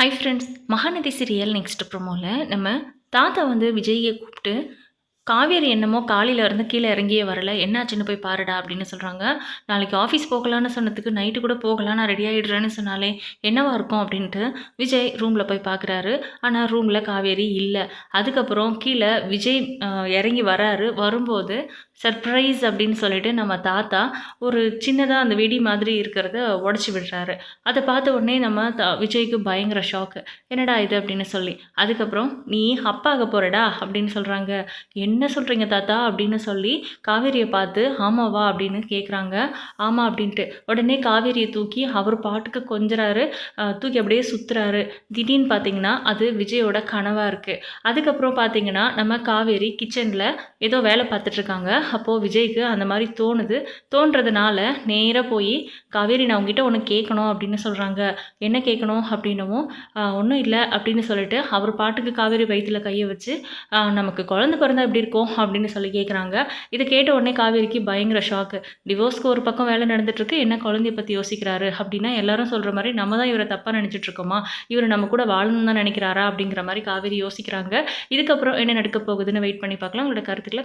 Hi friends Mahanadi serial next ப்ரோமோவில் நம்ம தாத்தா வந்து விஜயை கூப்பிட்டு காவேரி என்னமோ காலையில் இருந்து கீழே இறங்கியே வரல. என்னாச்சுன்னு போய் பாருடா அப்படின்னு சொல்கிறாங்க நாளைக்கு ஆஃபீஸ் போகலான்னு சொன்னதுக்கு நைட்டு கூட போகலாம் நான் ரெடி ஆகிடுறேன்னு சொன்னாலே என்னவா இருக்கும் அப்படின்ட்டு விஜய் ரூமில் போய் பார்க்குறாரு ஆனால் ரூமில் காவேரி இல்லை. அதுக்கப்புறம் கீழே விஜய் இறங்கி வராரு. வரும்போது சர்ப்ரைஸ் அப்படின்னு சொல்லிட்டு நம்ம தாத்தா ஒரு சின்னதாக அந்த வெடி மாதிரி இருக்கிறத உடச்சி விடுறாரு. அதை பார்த்த உடனே நம்ம த விஜய்க்கு பயங்கர ஷாக்கு என்னடா இது அப்படின்னு சொல்லி. அதுக்கப்புறம் நீ அப்பாக போகிறடா அப்படின்னு சொல்கிறாங்க என்ன என்ன சொல்கிறீங்க தாத்தா? அப்படின்னு சொல்லி காவேரியை பார்த்து ஆமாவா அப்படின்னு கேட்குறாங்க ஆமாம் அப்படின்ட்டு. உடனே காவேரியை தூக்கி அவர் பாட்டுக்கு கொஞ்சறாரு. தூக்கி அப்படியே சுற்றுறாரு திடீர்னு பார்த்தீங்கன்னா அது விஜயோட கனவாக இருக்குது அதுக்கப்புறம் பார்த்தீங்கன்னா நம்ம காவேரி கிச்சனில் ஏதோ வேலை பார்த்துட்ருக்காங்க அப்போது விஜய்க்கு அந்த மாதிரி தோணுது. தோன்றதுனால நேராக போய் காவேரி நான் உங்ககிட்ட ஒன்று கேட்கணும் அப்படின்னு சொல்கிறாங்க என்ன கேட்கணும் அப்படின்னவும் ஒன்றும் இல்லை அப்படின்னு சொல்லிட்டு அவர் பாட்டுக்கு காவேரி வயிற்றில் கையை வச்சு நமக்கு குழந்தை பிறந்தா எப்படி இருக்கும் அப்படின்னு சொல்லி கேட்குறாங்க இதை கேட்ட உடனே காவேரிக்கு பயங்கர ஷாக்கு டிவோர்ஸ்க்கு ஒரு பக்கம் வேலை நடந்துட்டுருக்கு என்ன குழந்தைய பற்றி யோசிக்கிறாரு அப்படின்னா எல்லாரும் சொல்கிற மாதிரி நம்ம தான் இவரை தப்பாக நினச்சிட்ருக்கோமா இவர் நம்ம கூட வாழணும்னு தான் நினைக்கிறாரா அப்படிங்கிற மாதிரி காவேரி யோசிக்கிறாங்க. இதுக்கப்புறம் என்ன நடக்க போகுதுன்னு வெயிட் பண்ணி பார்க்கலாம். உங்களோட கருத்துக்களை